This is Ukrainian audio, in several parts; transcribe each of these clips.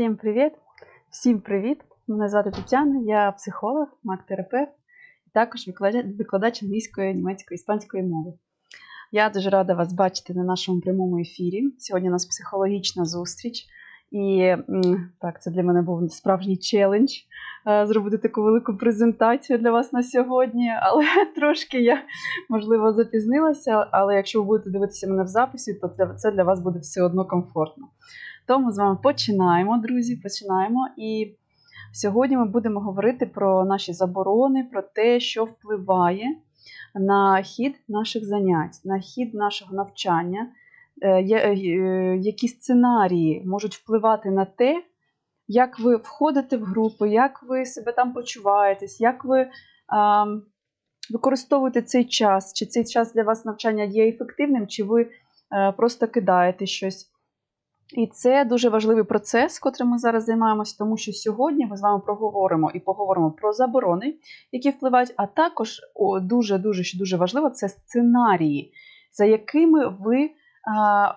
Всім привіт! Всім привіт! Мене звати Тетяна, я психолог, маг-терапевт, і також викладач, англійської, німецької, іспанської мови. Я дуже рада вас бачити на нашому прямому ефірі. Сьогодні у нас психологічна зустріч, і так, це для мене був справжній челендж е, зробити таку велику презентацію для вас на сьогодні. Але трошки я можливо запізнилася. Але якщо ви будете дивитися мене в записі, то це для вас буде все одно комфортно. Тому з вами починаємо, друзі. Починаємо. І сьогодні ми будемо говорити про наші заборони, про те, що впливає на хід наших занять, на хід нашого навчання, Е, є- е, які сценарії можуть впливати на те, як ви входите в групу, як ви себе там почуваєтесь, як ви використовуєте цей час, чи цей час для вас навчання є ефективним, чи ви е, просто кидаєте щось. І це дуже важливий процес, котрим ми зараз займаємося, тому що сьогодні ми з вами проговоримо і поговоримо про заборони, які впливають, а також дуже дуже дуже важливо це сценарії, за якими ви а,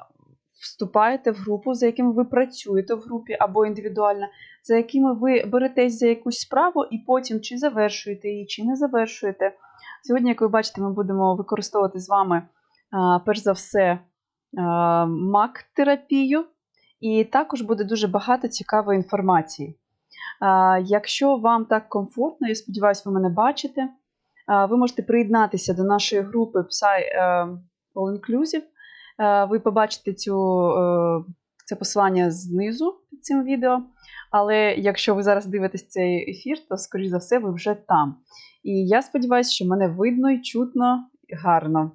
вступаєте в групу, за якими ви працюєте в групі або індивідуально, за якими ви беретесь за якусь справу і потім чи завершуєте її, чи не завершуєте. Сьогодні, як ви бачите, ми будемо використовувати з вами а, перш за все мак-терапію. І також буде дуже багато цікавої інформації. Якщо вам так комфортно, я сподіваюся, ви мене бачите, ви можете приєднатися до нашої групи Psy е, All Inclusive. Е, Ви побачите цю, е, це посилання знизу під цим відео. Але якщо ви зараз дивитесь цей ефір, то, скоріш за все, ви вже там. І я сподіваюся, що мене видно і чутно гарно.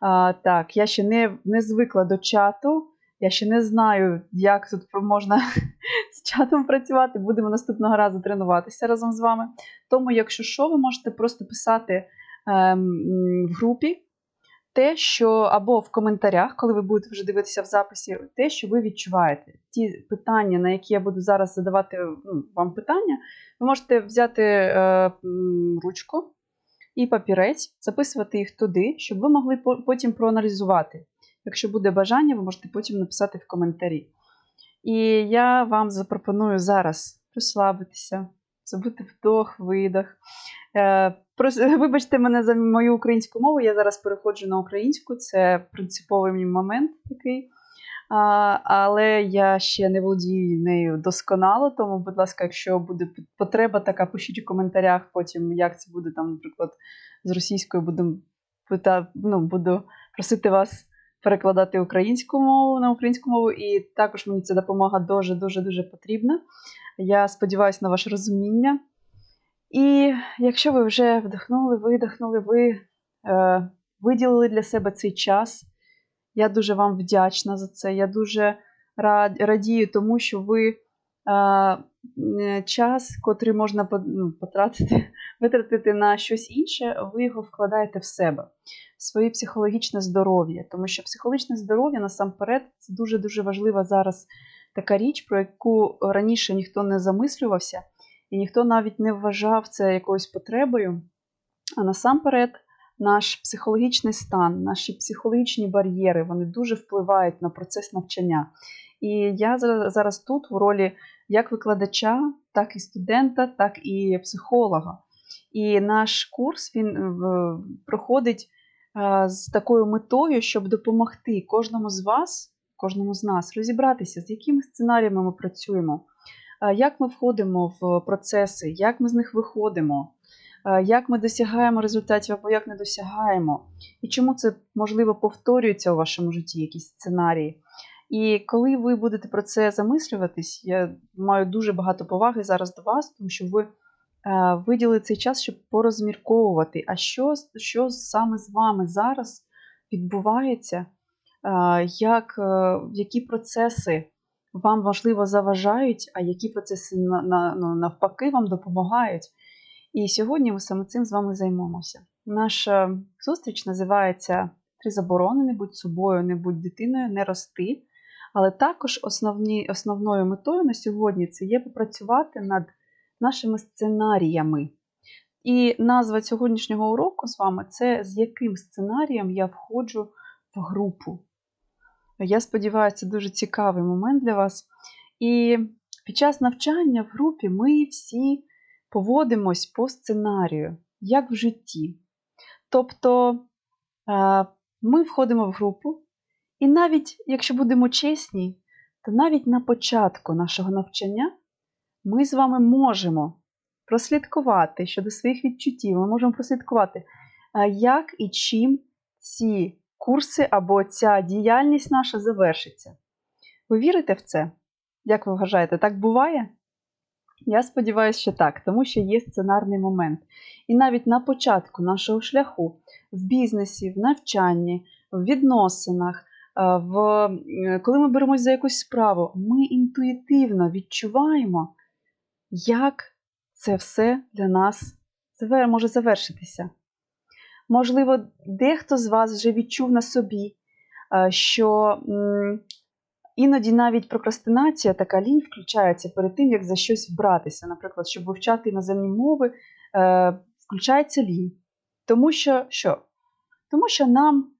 А, Так, я ще не, не звикла до чату. Я ще не знаю, як тут можна з чатом працювати. Будемо наступного разу тренуватися разом з вами. Тому, якщо що, ви можете просто писати ем, в групі те, що або в коментарях, коли ви будете вже дивитися в записі, те, що ви відчуваєте. Ті питання, на які я буду зараз задавати ну, вам питання, ви можете взяти е, ручку і папірець, записувати їх туди, щоб ви могли потім проаналізувати. Якщо буде бажання, ви можете потім написати в коментарі. І я вам запропоную зараз розслабитися, зробити вдох, видох. Е, Вибачте мене за мою українську мову, я зараз переходжу на українську, це принциповий мій момент такий. Але я ще не володію нею досконало, тому, будь ласка, якщо буде потреба така, пишіть у коментарях потім, як це буде там, наприклад, з російською буду, ну, буду просити вас перекладати українську мову на українську мову, і також мені ця допомога дуже дуже дуже потрібна. Я сподіваюся на ваше розуміння. І якщо ви вже вдихнули, видихнули, ви е, виділили для себе цей час, я дуже вам вдячна за це. Я дуже рад, радію тому, що ви е, час, котрий можна ну, потратити, витратити на щось інше, ви його вкладаєте в себе, в своє психологічне здоров'я. Тому що психологічне здоров'я насамперед це дуже-дуже важлива зараз така річ, про яку раніше ніхто не замислювався, і ніхто навіть не вважав це якоюсь потребою. А насамперед, наш психологічний стан, наші психологічні бар'єри, вони дуже впливають на процес навчання. І я зараз тут в ролі як викладача, так і студента, так і психолога. І наш курс він проходить е, з такою метою, щоб допомогти кожному з вас, кожному з нас розібратися, з якими сценаріями ми працюємо, е, як ми входимо в процеси, як ми з них виходимо, е, як ми досягаємо результатів або як не досягаємо, і чому це можливо повторюється у вашому житті, якісь сценарії. І коли ви будете про це замислюватись, я маю дуже багато поваги зараз до вас, тому що ви е, виділили цей час, щоб порозмірковувати, а що, що саме з вами зараз відбувається, е, як, е, які процеси вам важливо заважають, а які процеси ну, навпаки вам допомагають. І сьогодні ми саме цим з вами займемося. Наша зустріч називається Три заборони: не будь собою, не будь дитиною, не рости. Але також основні, основною метою на сьогодні це є попрацювати над нашими сценаріями. І назва сьогоднішнього уроку з вами це з яким сценарієм я входжу в групу. Я сподіваюся, це дуже цікавий момент для вас. І Під час навчання в групі ми всі поводимось по сценарію, як в житті. Тобто е, ми входимо в групу, і навіть, якщо будемо чесні, то навіть на початку нашого навчання ми з вами можемо прослідкувати щодо своїх відчуттів, ми можемо прослідкувати, як і чим ці курси або ця діяльність наша завершиться. Ви вірите в це? Як ви вважаєте, так буває? Я сподіваюся, що так, тому що є сценарний момент. І навіть на початку нашого шляху в бізнесі, в навчанні, в відносинах, в, е, коли ми беремось за якусь справу, ми інтуїтивно відчуваємо, як це все для нас може завершитися. Можливо, дехто з вас вже відчув на собі, е, що іноді навіть прокрастинація, така лінь включається перед тим, як за щось вбратися. Наприклад, щоб вивчати іноземні мови, е, включається лінь. Тому що що? Тому що нам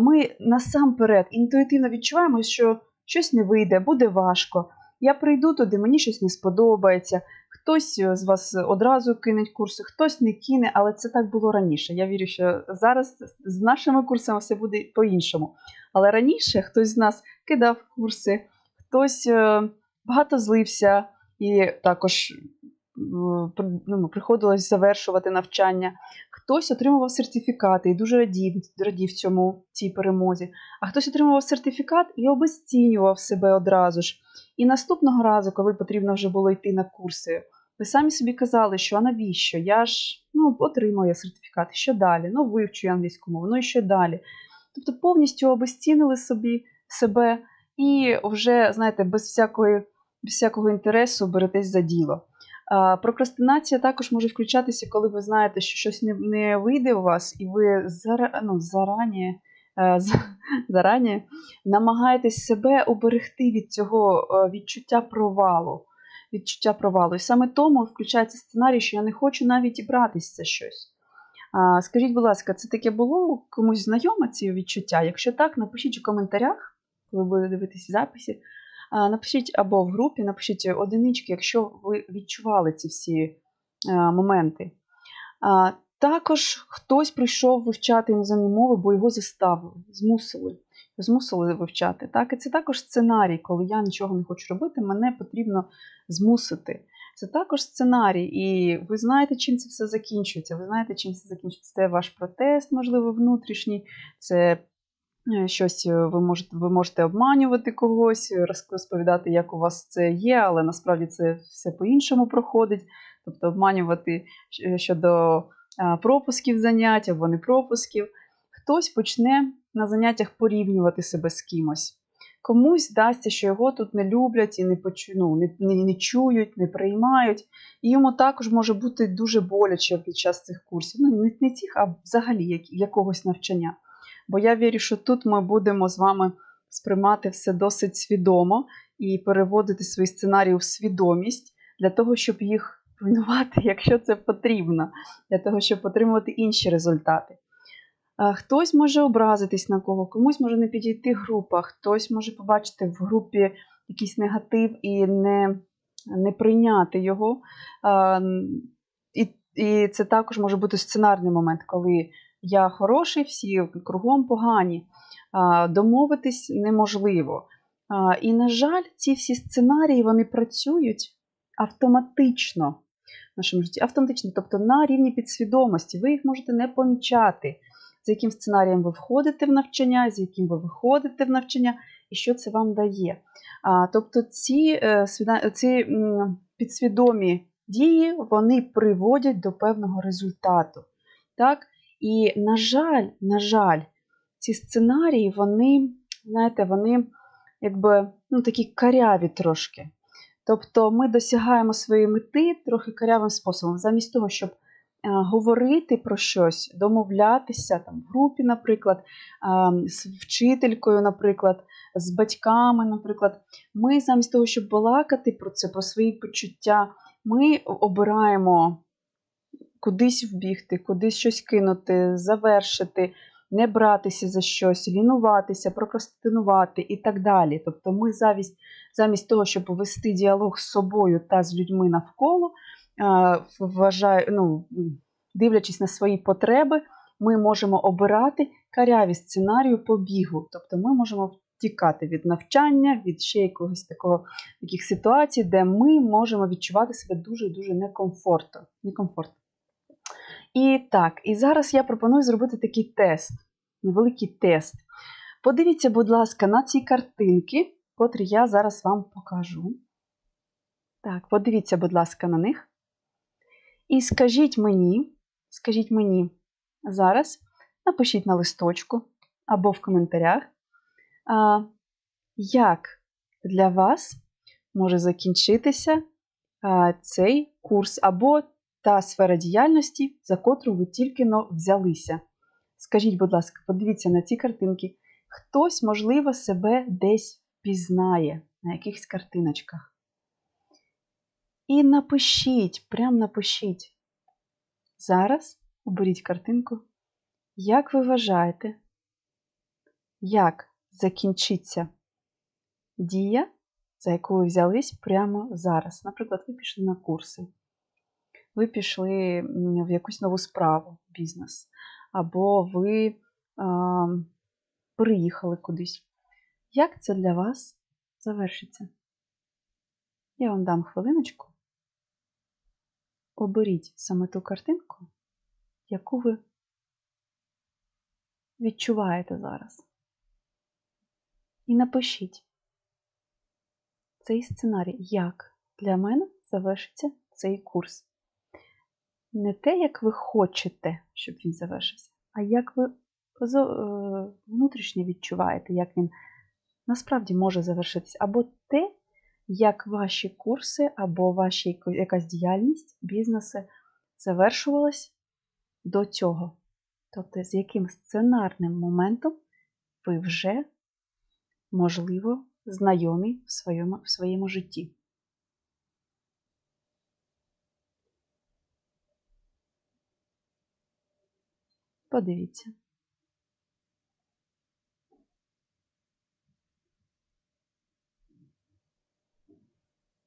ми насамперед інтуїтивно відчуваємо, що щось не вийде, буде важко. Я прийду туди, мені щось не сподобається. Хтось з вас одразу кине курси, хтось не кине, але це так було раніше. Я вірю, що зараз з нашими курсами все буде по-іншому. Але раніше хтось з нас кидав курси, хтось е, багато злився і також ну, приходилось завершувати навчання. Хтось отримував сертифікати і дуже радів, радів цьому цій перемозі, а хтось отримував сертифікат і обесцінював себе одразу ж. І наступного разу, коли потрібно вже було йти на курси, ви самі собі казали, що а навіщо? Я ж ну, отримаю сертифікат, що далі? Ну, вивчу я англійську мову, ну і що далі? Тобто повністю обезцінили собі себе і вже, знаєте, без всякої, без всякого інтересу беретесь за діло. Прокрастинація також може включатися, коли ви знаєте, що щось не не вийде у вас, і ви зара, ну, зарані, е, зарані намагаєтесь себе уберегти від цього е, відчуття провалу. Відчуття провалу. І саме тому включається сценарій, що я не хочу навіть і братися за щось. А, Скажіть, будь ласка, це таке було комусь знайоме ці відчуття? Якщо так, напишіть у коментарях, коли будете дивитися записі. Напишіть або в групі, напишіть одинички, якщо ви відчували ці всі е, моменти. Також хтось прийшов вивчати іноземні мови, бо його заставили, змусили змусили вивчати. Так? І це також сценарій, коли я нічого не хочу робити, мене потрібно змусити. Це також сценарій, і ви знаєте, чим це все закінчується. Ви знаєте, чим це закінчується. Це ваш протест, можливо, внутрішній, це щось е, ви можете ви можете обманювати когось, розповідати, як у вас це є, але насправді це все по-іншому проходить. Тобто обманювати е, щодо пропусків занять або не пропусків. Хтось почне на заняттях порівнювати себе з кимось. Комусь здасться, що його тут не люблять і не почу, ну, не, не, не чують, не приймають. І йому також може бути дуже боляче під час цих курсів. Ну, не, не цих, а взагалі як, якогось навчання. Бо я вірю, що тут ми будемо з вами сприймати все досить свідомо і переводити свої сценарії в свідомість для того, щоб їх руйнувати, якщо це потрібно, для того, щоб отримувати інші результати. Хтось може образитись на кого, комусь може не підійти група, хтось може побачити в групі якийсь негатив і не не прийняти його. І це також може бути сценарний момент, коли я хороший, всі кругом погані. Домовитись неможливо. І, на жаль, ці всі сценарії вони працюють автоматично в нашому житті, автоматично, тобто на рівні підсвідомості. Ви їх можете не помічати, з яким сценарієм ви входите в навчання, з яким ви виходите в навчання, і що це вам дає. Тобто ці, е, ці підсвідомі дії вони приводять до певного результату. Так? І, на жаль, на жаль, ці сценарії, вони, знаєте, вони якби ну, такі каряві трошки. Тобто ми досягаємо своєї мети трохи карявим способом, замість того, щоб говорити про щось, домовлятися там, в групі, наприклад, з вчителькою, наприклад, з батьками, наприклад, ми замість того, щоб балакати про це, про свої почуття, ми обираємо кудись вбігти, кудись щось кинути, завершити, не братися за щось, лінуватися, прокрастинувати і так далі. Тобто ми замість, замість того, щоб вести діалог з собою та з людьми навколо, вважаю, ну, дивлячись на свої потреби, ми можемо обирати каряві сценарію побігу. Тобто ми можемо втікати від навчання, від ще якогось такого таких ситуацій, де ми можемо відчувати себе дуже-дуже некомфортно. некомфортно. І так, і зараз я пропоную зробити такий тест, невеликий тест. Подивіться, будь ласка, на ці картинки, котрі я зараз вам покажу. Так, подивіться, будь ласка, на них. І скажіть мені, скажіть мені зараз, напишіть на листочку або в коментарях, а, як для вас може закінчитися а, цей курс або та сфера діяльності, за котру ви тільки но взялися. Скажіть, будь ласка, подивіться на ці картинки. Хтось, можливо, себе десь пізнає на якихось картиночках. І напишіть, прям напишіть. Зараз оберіть картинку. Як ви вважаєте, як закінчиться дія, за яку ви взялись прямо зараз? Наприклад, ви пішли на курси, ви пішли в якусь нову справу, бізнес, або ви а, приїхали кудись. Як це для вас завершиться? Я вам дам хвилиночку. Оберіть саме ту картинку, яку ви відчуваєте зараз. І напишіть цей сценарій, як для мене завершиться цей курс. Не те, як ви хочете, щоб він завершився, а як ви е, внутрішньо відчуваєте, як він насправді може завершитися. Або те, як ваші курси, або ваша якась діяльність, бізнеси завершувалась до цього. Тобто, з яким сценарним моментом ви вже, можливо, знайомі в своєму, в своєму житті. Подивіться.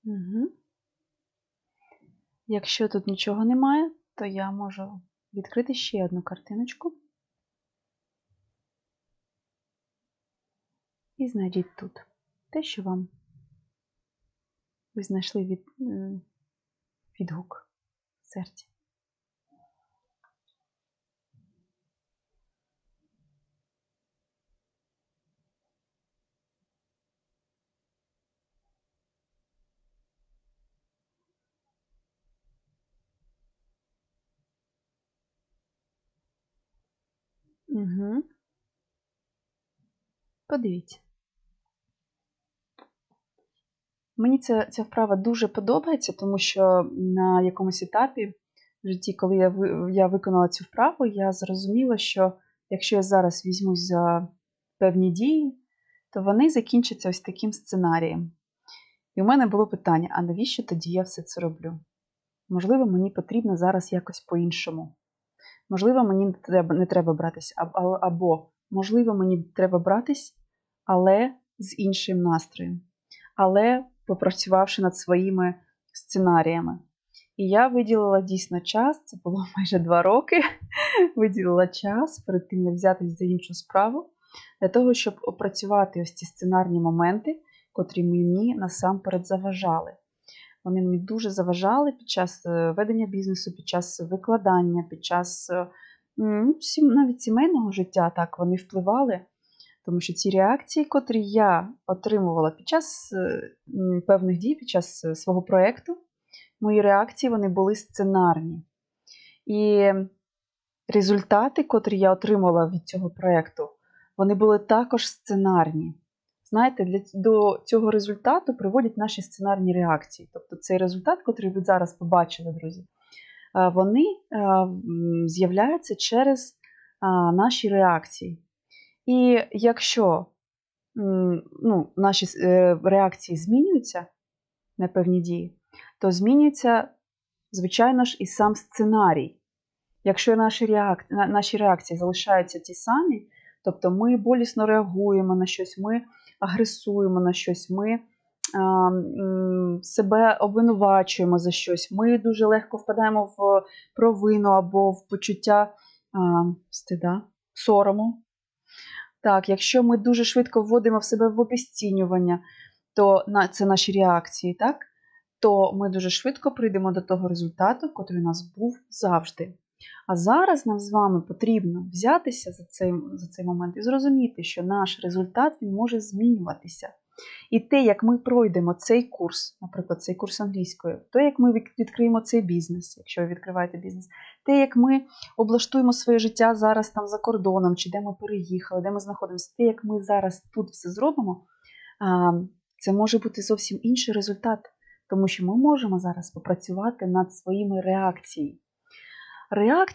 Угу. Якщо тут нічого немає, то я можу відкрити ще одну картиночку. І знайдіть тут те, що вам ви знайшли від, відгук в серці. Угу. Подивіться. Мені ця, ця вправа дуже подобається, тому що на якомусь етапі в житті, коли я я виконала цю вправу, я зрозуміла, що якщо я зараз візьмусь за певні дії, то вони закінчаться ось таким сценарієм. І у мене було питання: а навіщо тоді я все це роблю? Можливо, мені потрібно зараз якось по-іншому. Можливо, мені не треба не треба братись, або, або, можливо, мені треба братись, але з іншим настроєм. Але попрацювавши над своїми сценаріями. І я виділила дійсно час, це було майже два роки. Виділила час перед тим, як взятися за іншу справу, для того, щоб опрацювати ось ці сценарні моменти, котрі мені насамперед заважали. Вони мені дуже заважали під час е, ведення бізнесу, під час викладання, під час е, навіть сімейного життя так вони впливали. Тому що ці реакції, котрі я отримувала під час е, певних дій, під час свого проєкту, мої реакції вони були сценарні. І результати, котрі я отримала від цього проєкту, вони були також сценарні. Знаєте, для, до цього результату приводять наші сценарні реакції. Тобто цей результат, який ви зараз побачили, друзі, вони з'являються через наші реакції. І якщо ну, наші е, реакції змінюються на певні дії, то змінюється, звичайно ж, і сам сценарій. Якщо наші реакції, наші реакції залишаються ті самі, тобто ми болісно реагуємо на щось, ми агресуємо на щось, ми а, себе обвинувачуємо за щось, ми дуже легко впадаємо в провину або в почуття а, стида, сорому. Так, якщо ми дуже швидко вводимо в себе в обіцінювання, то на, це наші реакції, так? то ми дуже швидко прийдемо до того результату, який у нас був завжди. А зараз нам з вами потрібно взятися за цей, за цей момент і зрозуміти, що наш результат він може змінюватися. І те, як ми пройдемо цей курс, наприклад, цей курс англійської, то, як ми відкриємо цей бізнес, якщо ви відкриваєте бізнес, те, як ми облаштуємо своє життя зараз там за кордоном, чи де ми переїхали, де ми знаходимося, те, як ми зараз тут все зробимо, це може бути зовсім інший результат, тому що ми можемо зараз попрацювати над своїми реакціями. Реакції